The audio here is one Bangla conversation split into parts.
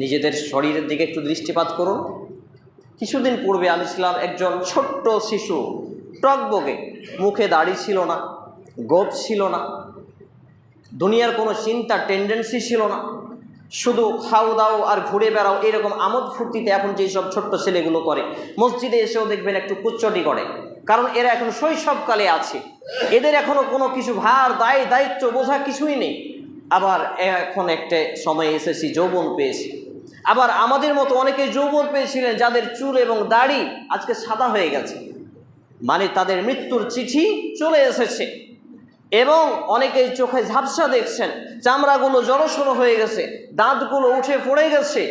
নিজেদের শরীরের দিকে একটু দৃষ্টিপাত করুন। কিছুদিন পূর্বে আমি ছিলাম একজন ছোট্ট শিশু টকবগে মুখে দাড়ি ছিল না, গোপ ছিল না। দুনিয়ার কোনো চিন্তা টেন্ডেন্সি ছিল না। শুধু খাও দাও আর ঘুরে বেড়াও এরকম আমোদ ফুর্তিতে এখন যেই সব ছোট্ট ছেলেগুলো করে, মসজিদে এসেও দেখবেন একটু কুচ্চটি করে। কারণ এরা এখন শৈশবকালে আছে। এদের এখনও কোনো কিছু ভার, দায়, দায়িত্ব বোঝা কিছুই নেই। আবার এখন একটা সময় এসেছি যৌবন পেয়েছি আবার আমাদের মতো অনেকে যৌবন পেয়েছিলেন যাদের চুল এবং দাড়ি আজকে সাদা হয়ে গেছে। মানে তাদের মৃত্যুর চিঠি চলে এসেছে। এবং অনেকেই চোখে ঝাপসা দেখছেন, চামড়াগুলো জড়সড়ো হয়ে গেছে, দাঁতগুলো উঠে পড়ে গেছে।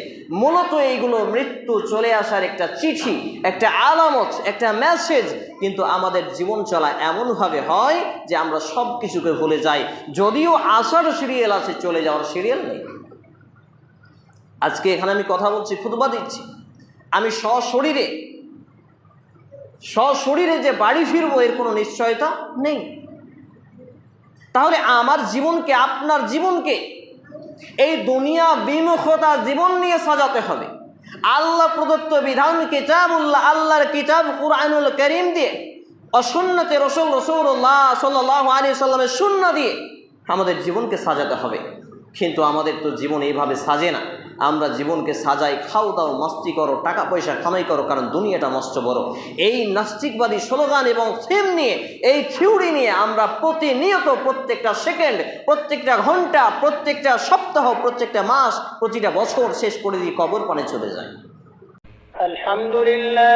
মূলত এইগুলো মৃত্যু চলে আসার একটা চিঠি, একটা আলামত, একটা মেসেজ কিন্তু আমাদের জীবন চলা এমনভাবে হয় যে আমরা সব কিছুকে ভুলে যাই। যদিও আসার সিরিয়াল আছে, চলে যাওয়ার সিরিয়াল নেই। আজকে এখানে আমি কথা বলছি, খুতবা দিচ্ছি। আমি সশরীরে সশরীরে যে বাড়ি ফিরবো এর কোনো নিশ্চয়তা নেই। তাহলে আমার জীবনকে, আপনার জীবনকে, এই দুনিয়া বিমুখতা জীবন নিয়ে সাজাতে হবে। আল্লাহ প্রদত্ত বিধান কিতাবুল্লাহ, আল্লাহর কিতাব কুরআনুল করিম দিয়ে, অসুন্নতে রসুল রসুল্লাহ সাল্লাহ আলী সাল্লামের শূন্য দিয়ে আমাদের জীবনকে সাজাতে হবে। কিন্তু আমাদের তো জীবন এইভাবে সাজে না। আমরা জীবনকে সাজাই, খাও দাও, মস্তি করো, টাকা পয়সা কামাই করো, কারণ দুনিয়াটা মস্ত বড়। এই নাস্তিকবাদী স্লোগান এবং থিম নিয়ে, এই থিওরি নিয়ে আমরা প্রতিনিয়ত প্রত্যেকটা সেকেন্ড, প্রত্যেকটা ঘণ্টা, প্রত্যেকটা সপ্তাহ, প্রত্যেকটা মাস, প্রতিটা বছর শেষ করে দিয়ে কবর পানে চলে যায় আলহামদুলিল্লাহ